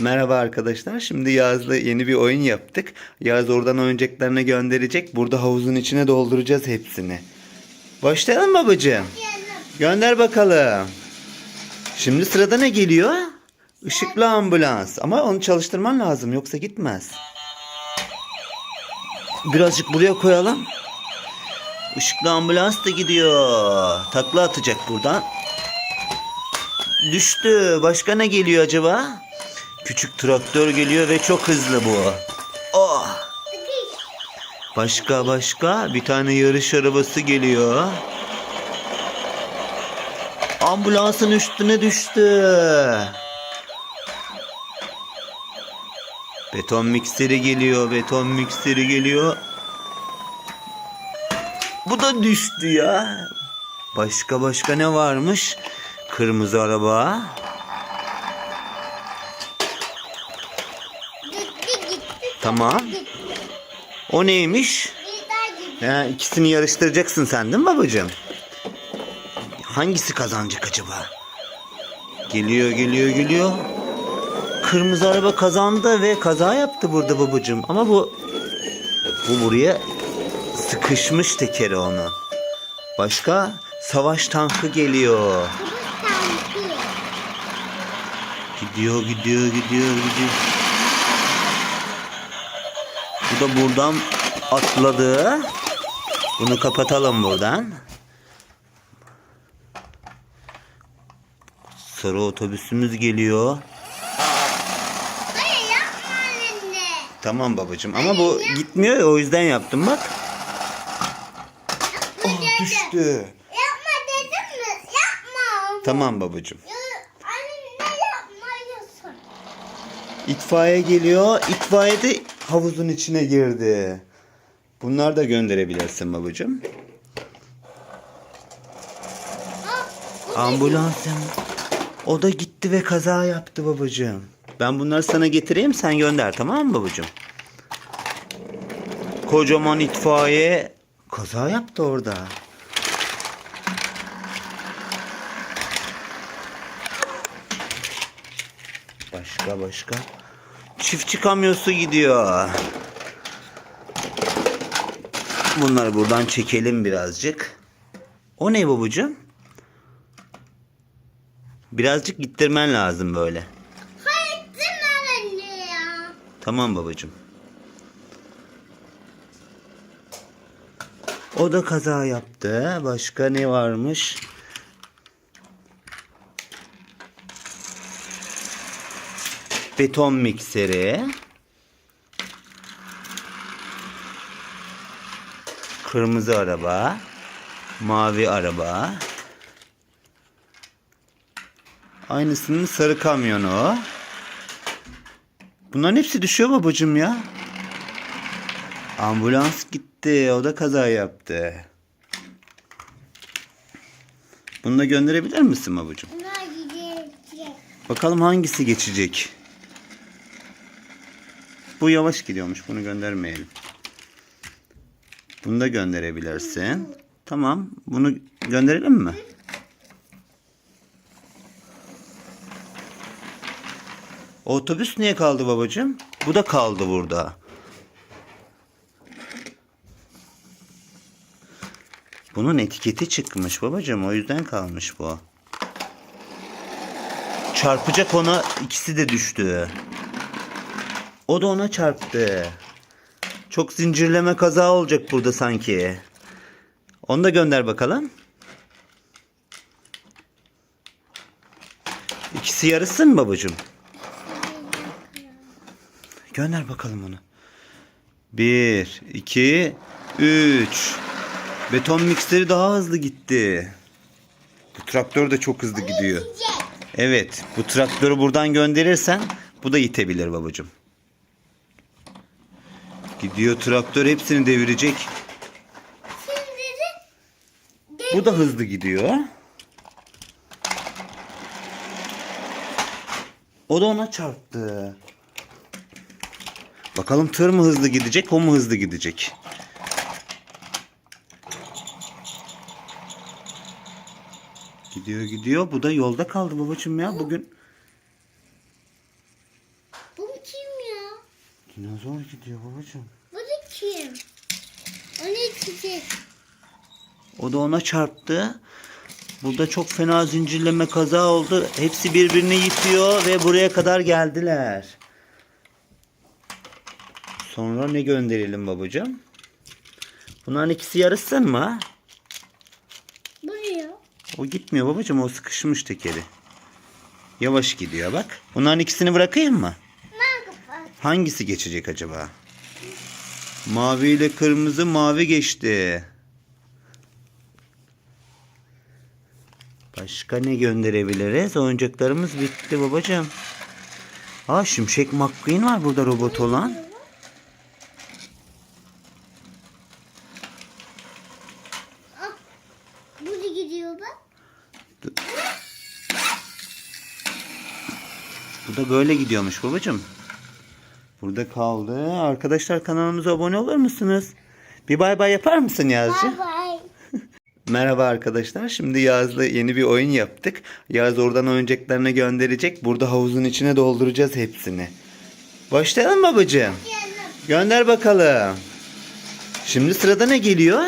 Merhaba arkadaşlar. Şimdi Yağız'la yeni bir oyun yaptık. Yağız oradan oyuncaklarını gönderecek. Burada havuzun içine dolduracağız hepsini. Başlayalım babacığım? Gönder bakalım. Şimdi sırada ne geliyor? Işıklı ambulans. Ama onu çalıştırman lazım yoksa gitmez. Birazcık buraya koyalım. Işıklı ambulans da gidiyor. Takla atacak buradan. Düştü. Başka ne geliyor acaba? Küçük traktör geliyor ve çok hızlı bu. Oh. Başka başka bir tane yarış arabası geliyor. Ambulansın üstüne düştü. Beton mikseri geliyor, beton mikseri geliyor. Bu da düştü ya. Başka başka ne varmış? Kırmızı araba. Tamam. O neymiş? Ya ikisini yarıştıracaksın sen değil mi babacığım? Hangisi kazanacak acaba? Geliyor geliyor geliyor. Kırmızı araba kazandı ve kaza yaptı burada babacığım. Ama bu bu buraya sıkışmış tekeri onu. Başka savaş tankı geliyor. Gidiyor gidiyor gidiyor gidiyor. Da buradan atladı. Bunu kapatalım buradan. Sarı otobüsümüz geliyor. Tamam babacığım ama bu gitmiyor ya o yüzden yaptım bak. Oh, düştü. Yapma dedim mi? Yapma. Tamam babacığım. Ya, Anne ne yapmıyorsun? İtfaiye geliyor. İtfaiye de havuzun içine girdi. Bunlar da gönderebilirsin babacığım. Ambulansın. O da gitti ve kaza yaptı babacığım. Ben bunları sana getireyim sen gönder tamam mı babacığım? Kocaman itfaiye kaza yaptı orada. Başka başka. Çiftçi kamyosu gidiyor. Bunları buradan çekelim birazcık. O ne babacığım? Birazcık gittirmen lazım böyle. Hayır anne ya. Tamam babacığım. O da kaza yaptı. Başka ne varmış? Beton mikseri. Kırmızı araba. Mavi araba. Aynısının sarı kamyonu. Bunların hepsi düşüyor babacığım ya. Ambulans gitti. O da kaza yaptı. Bunu da gönderebilir misin babacığım? Bakalım hangisi geçecek. Bu yavaş gidiyormuş. Bunu göndermeyelim. Bunu da gönderebilirsin. Tamam. Bunu gönderelim mi? Otobüs niye kaldı babacığım? Bu da kaldı burada. Bunun etiketi çıkmış babacığım. O yüzden kalmış bu. Çarpacak ona ikisi de düştü. O da ona çarptı. Çok zincirleme kaza olacak burada sanki. Onu da gönder bakalım. İkisi yarısın mı babacığım? Gönder bakalım onu. Bir, iki, üç. Beton mikseri daha hızlı gitti. Bu traktör de çok hızlı gidiyor. Evet, bu traktörü buradan gönderirsen bu da itebilir babacığım. Gidiyor traktör hepsini devirecek. Şimdi de Bu da hızlı gidiyor. O da ona çarptı. Bakalım tır mı hızlı gidecek, o mu hızlı gidecek? Gidiyor gidiyor. Bu da yolda kaldı babacığım ya bugün. Dinozor gidiyor babacığım. Bu da kim? Onu çiçek. O da ona çarptı. Burada çok fena zincirleme kaza oldu. Hepsi birbirini yıkıyor ve buraya kadar geldiler. Sonra ne gönderelim babacığım? Bunların ikisi yarışsın mı? Bu ne ya? O gitmiyor babacığım o sıkışmış tekeri. Yavaş gidiyor bak. Bunların ikisini bırakayım mı? Hangisi geçecek acaba? Mavi ile kırmızı mavi geçti. Başka ne gönderebiliriz? Oyuncaklarımız bitti babacığım. Aa Şimşek McQueen var burada robot olan. Ah, bu gidiyor bak. Bu da böyle gidiyormuş babacığım. Burada kaldı. Arkadaşlar kanalımıza abone olur musunuz? Bir bay bay yapar mısın Yazcı? Bye bye. Merhaba arkadaşlar. Şimdi Yaz'la yeni bir oyun yaptık. Yaz oradan oyuncaklarını gönderecek. Burada havuzun içine dolduracağız hepsini. Başlayalım babacığım? Gönder bakalım. Şimdi sırada ne geliyor?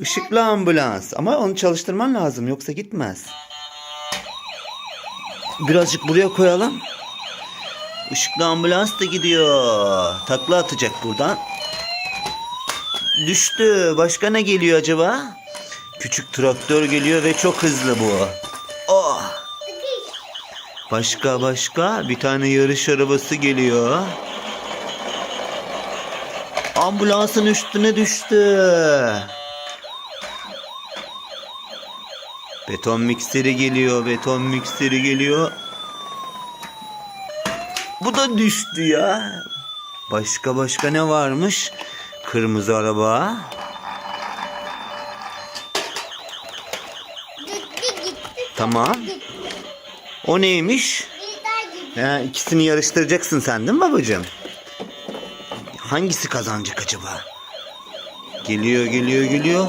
Işıklı ambulans. Ama onu çalıştırman lazım yoksa gitmez. Birazcık buraya koyalım. Işıklı ambulans da gidiyor. Takla atacak buradan. Düştü. Başka ne geliyor acaba? Küçük traktör geliyor ve çok hızlı bu. Oh. Başka başka bir tane yarış arabası geliyor. Ambulansın üstüne düştü. Beton mikseri geliyor, beton mikseri geliyor. Bu da düştü ya. Başka başka ne varmış? Kırmızı araba. Gitti gitti. Tamam. O neymiş? Ya ikisini yarıştıracaksın sen değil mi babacığım? Hangisi kazanacak acaba? Geliyor geliyor geliyor.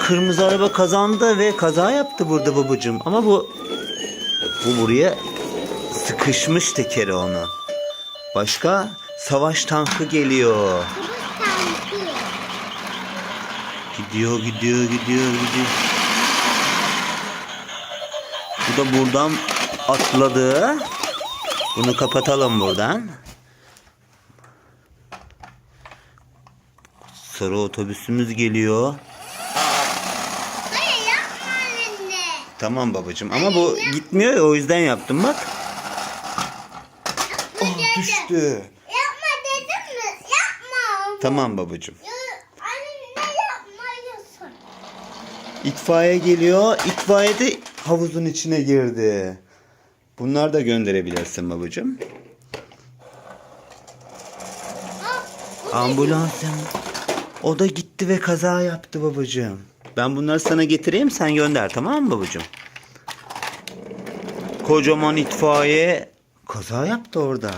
Kırmızı araba kazandı ve kaza yaptı burada babacığım. Ama bu bu buraya sıkışmış tekeri onu. Başka savaş tankı geliyor. Gidiyor gidiyor gidiyor gidiyor. Bu da buradan atladı. Bunu kapatalım buradan. Sarı otobüsümüz geliyor. Hayır yapma anne. Tamam babacığım ama bu gitmiyor ya o yüzden yaptım bak. Düştü. Yapma dedim mi? Yapma. Tamam babacığım. Ya, anne yapmıyorsun. İtfaiye geliyor. İtfaiye de havuzun içine girdi. Bunlar da gönderebilirsin babacığım. Bu Ambulansın. O da gitti ve kaza yaptı babacığım. Ben bunları sana getireyim sen gönder tamam mı babacığım? Kocaman itfaiye kaza yaptı orada.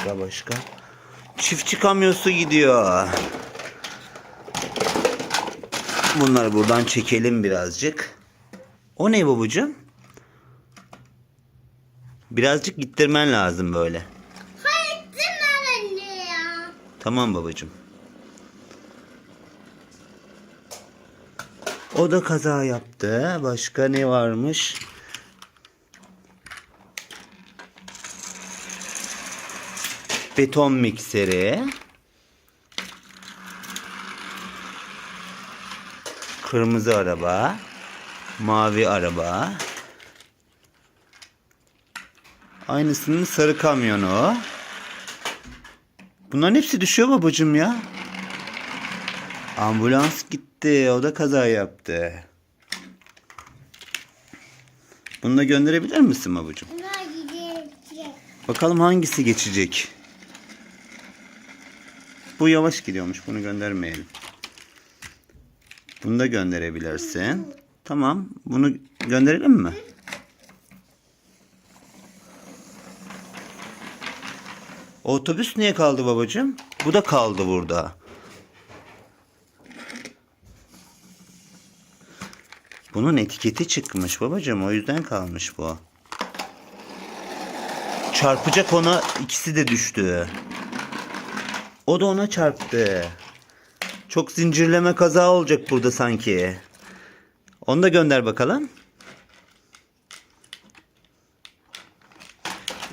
Başka başka. Çiftçi kamyosu gidiyor. Bunları buradan çekelim birazcık. O ne babacığım? Birazcık gittirmen lazım böyle. Hayır anne ya. Tamam babacığım. O da kaza yaptı. Başka ne varmış? Beton mikseri. Kırmızı araba. Mavi araba. Aynısının sarı kamyonu. Bunların hepsi düşüyor babacığım ya. Ambulans gitti. O da kaza yaptı. Bunu da gönderebilir misin babacığım? Bakalım hangisi geçecek. Bu yavaş gidiyormuş. Bunu göndermeyelim. Bunu da gönderebilirsin. Tamam. Bunu gönderelim mi? Otobüs niye kaldı babacığım? Bu da kaldı burada. Bunun etiketi çıkmış babacığım. O yüzden kalmış bu. Çarpacak ona ikisi de düştü. O da ona çarptı. Çok zincirleme kaza olacak burada sanki. Onu da gönder bakalım.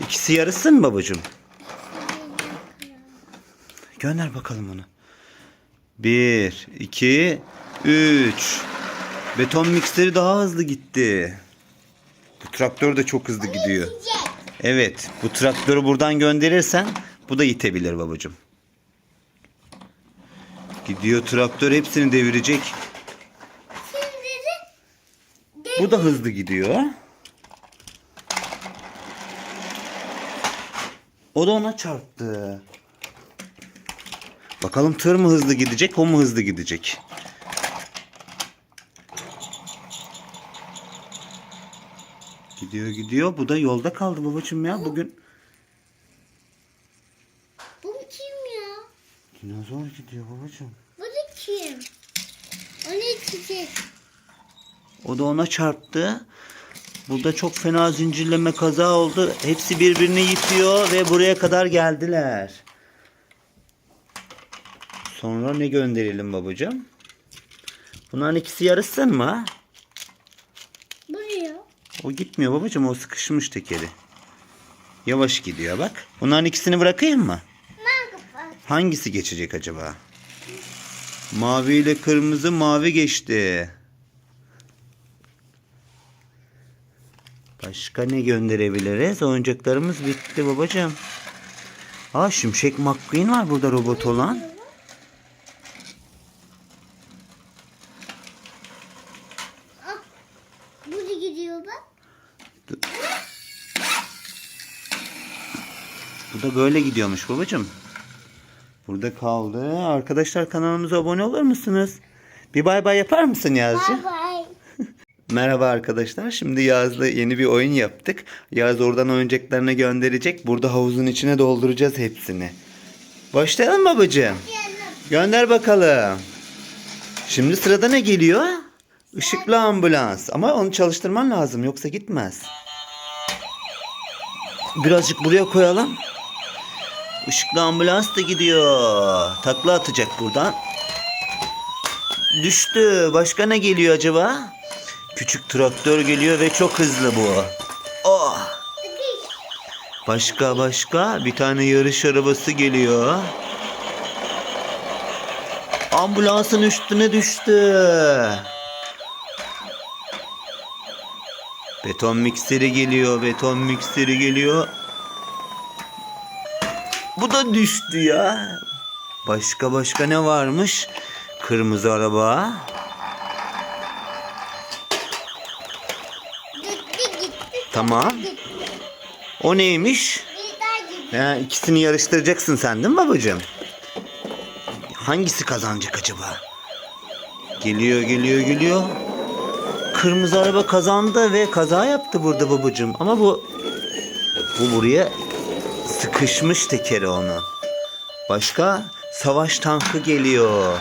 İkisi yarışsın mı babacığım? Gönder bakalım onu. Bir, iki, üç. Beton mikseri daha hızlı gitti. Bu traktör de çok hızlı gidiyor. Evet, bu traktörü buradan gönderirsen bu da itebilir babacığım. Gidiyor traktör hepsini devirecek. Şimdi de Bu da hızlı gidiyor. O da ona çarptı. Bakalım tır mı hızlı gidecek, o mu hızlı gidecek? Gidiyor gidiyor. Bu da yolda kaldı babacığım ya bugün. bu kim ya? Dinozor gidiyor babacığım. Bu da kim? O ne içecek? O da ona çarptı. Burada çok fena zincirleme kaza oldu. Hepsi birbirini yitiyor ve buraya kadar geldiler. Sonra ne gönderelim babacığım? Bunların ikisi yarışsın mı? Buraya. O gitmiyor babacığım o sıkışmış tekeri. Yavaş gidiyor bak. Bunların ikisini bırakayım mı? Hangisi geçecek acaba? Mavi ile kırmızı mavi geçti. Başka ne gönderebiliriz? Oyuncaklarımız bitti babacığım. Aa Şimşek McQueen var burada robot olan. Ah, bu da gidiyor bak. Bu da böyle gidiyormuş babacığım. Burada kaldı. Arkadaşlar kanalımıza abone olur musunuz? Bir bay bay yapar mısın Yazcı? Bye bye. Merhaba arkadaşlar. Şimdi Yağız'la yeni bir oyun yaptık. Yağız oradan oyuncaklarını gönderecek. Burada havuzun içine dolduracağız hepsini. Başlayalım babacığım. Gönder bakalım. Şimdi sırada ne geliyor? Işıklı ambulans. Ama onu çalıştırman lazım yoksa gitmez. Birazcık buraya koyalım. Işıklı ambulans da gidiyor. Takla atacak buradan. Düştü. Başka ne geliyor acaba? Küçük traktör geliyor ve çok hızlı bu. Oh. Başka başka bir tane yarış arabası geliyor. Ambulansın üstüne düştü. Beton mikseri geliyor, beton mikseri geliyor. Bu da düştü ya. Başka başka ne varmış? Kırmızı araba. Gitti gitti. Tamam. O neymiş? Ya ikisini yarıştıracaksın sen değil mi babacığım? Hangisi kazanacak acaba? Geliyor geliyor geliyor. Kırmızı araba kazandı ve kaza yaptı burada babacığım. Ama bu bu buraya sıkışmış tekeri onu. Başka savaş tankı geliyor.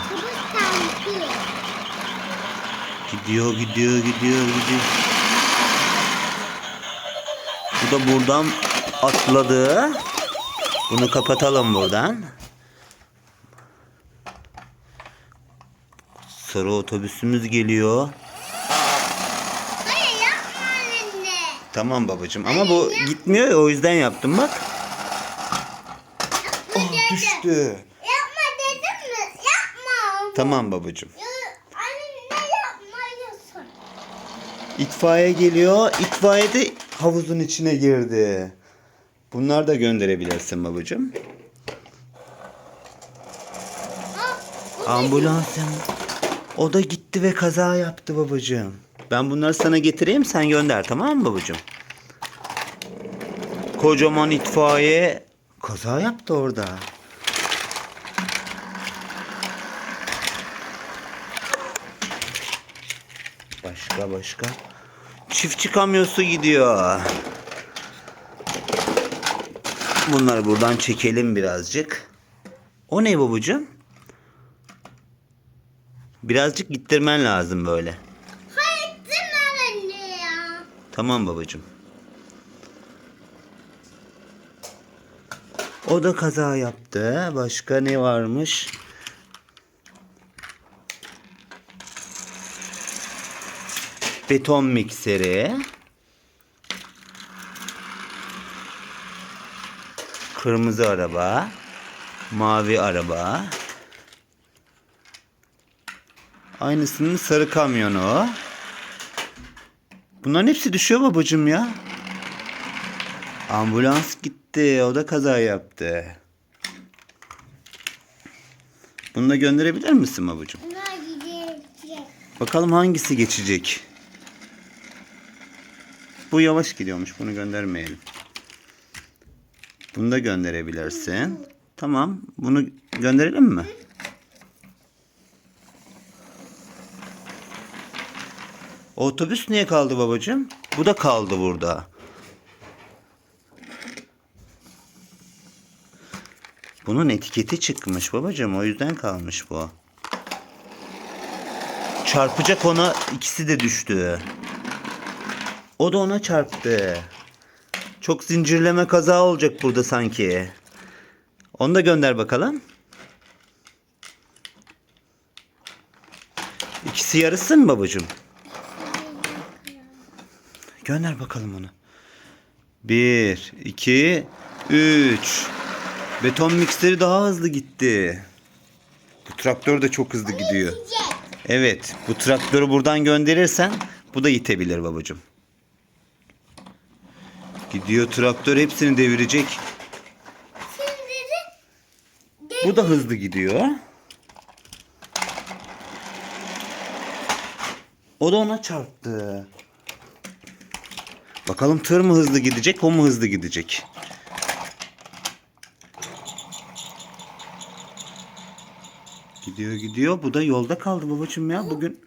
Gidiyor gidiyor gidiyor gidiyor. Bu da buradan atladı. Bunu kapatalım buradan. Sarı otobüsümüz geliyor. Hayır yapma anne. Tamam babacığım ama bu gitmiyor ya o yüzden yaptım bak. Düştü. Yapma dedim mi? Yapma. Tamam babacığım. Ya, Anne ne yapmıyorsun? İtfaiye geliyor. İtfaiye de havuzun içine girdi. Bunlar da gönderebilirsin babacığım. Bu Ambulans O da gitti ve kaza yaptı babacığım. Ben bunları sana getireyim sen gönder tamam mı babacığım? Kocaman itfaiye kaza yaptı orada. Başka başka. Çiftçi kamyosu gidiyor. Bunları buradan çekelim birazcık. O ne babacığım? Birazcık gittirmen lazım böyle. Hayır Tamam babacığım. O da kaza yaptı. Başka ne varmış? Beton mikseri. Kırmızı araba. Mavi araba. Aynısının sarı kamyonu. Bunların hepsi düşüyor babacığım ya. Ambulans gitti. O da kaza yaptı. Bunu da gönderebilir misin babacığım? Bakalım hangisi geçecek. Bu yavaş gidiyormuş. Bunu göndermeyelim. Bunu da gönderebilirsin. Tamam. Bunu gönderelim mi? Otobüs niye kaldı babacığım? Bu da kaldı burada. Bunun etiketi çıkmış babacığım. O yüzden kalmış bu. Çarpacak ona ikisi de düştü. O da ona çarptı. Çok zincirleme kaza olacak burada sanki. Onu da gönder bakalım. İkisi yarışsın mı babacığım? Gönder bakalım onu. Bir, iki, üç. Beton mikseri daha hızlı gitti. Bu traktör de çok hızlı gidiyor. Evet, bu traktörü buradan gönderirsen bu da itebilir babacığım. Gidiyor traktör hepsini devirecek. Şimdi de Bu da hızlı gidiyor. O da ona çarptı. Bakalım tır mı hızlı gidecek, o mu hızlı gidecek? Gidiyor gidiyor. Bu da yolda kaldı babacığım ya bugün.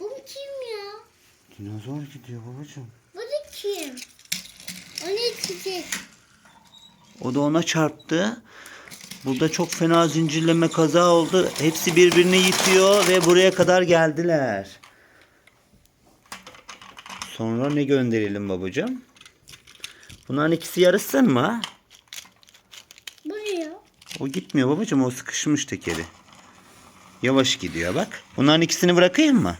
bu kim ya? Dinozor gidiyor babacığım. Bu da kim? O ne çiçek? O da ona çarptı. Burada çok fena zincirleme kaza oldu. Hepsi birbirini yitiyor ve buraya kadar geldiler. Sonra ne gönderelim babacığım? Bunların ikisi yarışsın mı? Buraya. O gitmiyor babacığım. O sıkışmış tekeri. Yavaş gidiyor bak. Bunların ikisini bırakayım mı?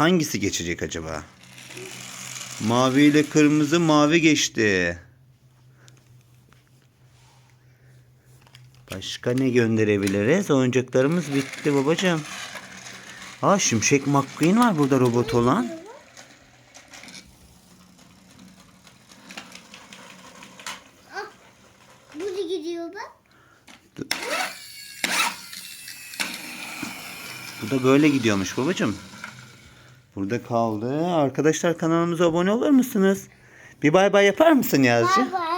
Hangisi geçecek acaba? Mavi ile kırmızı mavi geçti. Başka ne gönderebiliriz? Oyuncaklarımız bitti babacığım. Aa Şimşek McQueen var burada robot olan. Ah, bu da gidiyor bak. Bu da böyle gidiyormuş babacığım. Burada kaldı. Arkadaşlar kanalımıza abone olur musunuz? Bir bay bay yapar mısın Yazcı? Bay bay.